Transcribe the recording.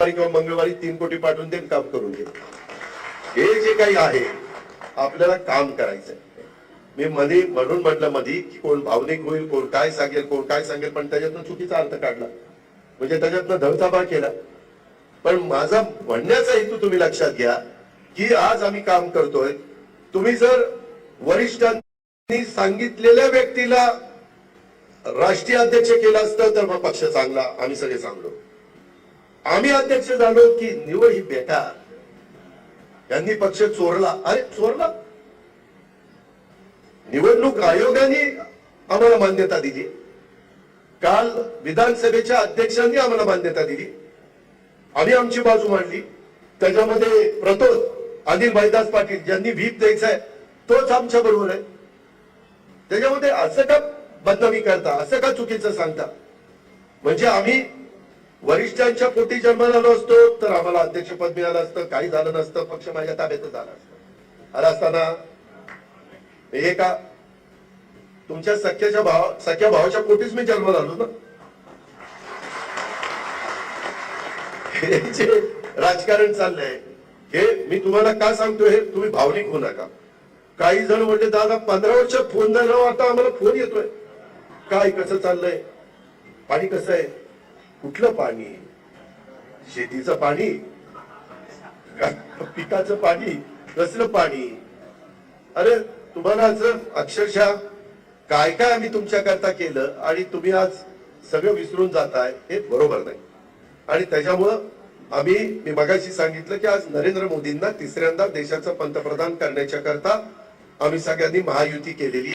किंवा मंगळवारी तीन कोटी पाठवून देईल काम करून घे हे जे काही आहे आपल्याला काम करायचंय. मी मध्ये म्हणून म्हटलं मध्ये की कोण भावनिक होईल कोण काय सांगेल कोण काय सांगेल पण त्याच्यातनं चुकीचा अर्थ काढला. म्हणजे त्याच्यातनं धबधबा केला. पण माझा म्हणण्याचा हेतू तुम्ही लक्षात घ्या की आज आम्ही काम करतोय. तुम्ही जर वरिष्ठांनी सांगितलेल्या व्यक्तीला राष्ट्रीय अध्यक्ष केलं असतं तर मग पक्ष चांगला. आम्ही सगळे चांगलो. आम्ही अध्यक्ष झालो की निवड ही बेकार. यांनी पक्ष चोरला. अरे चोरला? निवडणूक आयोगाने आम्हाला मान्यता दिली. काल विधानसभेच्या अध्यक्षांनी आम्हाला मान्यता दिली. आम्ही आमची बाजू मांडली. त्याच्यामध्ये प्रतोद अनिल भाईदास पाटील ज्यांनी व्हीप द्यायचा आहे तोच आमच्या बरोबर आहे. त्याच्यामध्ये असं का बदनामी करता असं का चुकीचं सांगता? म्हणजे आम्ही वरिष्ठांच्या पोटी जन्माला आलो असतो तर आम्हाला अध्यक्षपद मिळालं असतं. काही झालं नसतं पक्ष माझ्या ताब्यातच आला असतं. आला असताना हे का? तुमच्या सख्याच्या भाव सख्या भावाच्या पोटीच मी जन्माला आलो ना? हे जे राजकारण चाललंय हे मी तुम्हाला का सांगतोय हे तुम्ही भावनिक होऊ नका. काही जण म्हणजे दादा पंधरा वर्ष फोन झाला आता आम्हाला फोन येतोय. काय कसं चाललंय? पाणी कसं आहे? कुठलं पाणी? शेतीचं पाणी? पिकाचं पाणी? कसलं पाणी? अरे तुम्हाला असं अक्षरशः काय काय आम्ही तुमच्या करता केलं आणि तुम्ही आज सगळं विसरून जाताय हे बरोबर नाही. आणि त्याच्यामुळं आम्ही मी मगाशी सांगितलं की आज नरेंद्र मोदींना तिसऱ्यांदा देशाचं पंतप्रधान करण्याच्या करता आम्ही सगळ्यांनी महायुती केलेली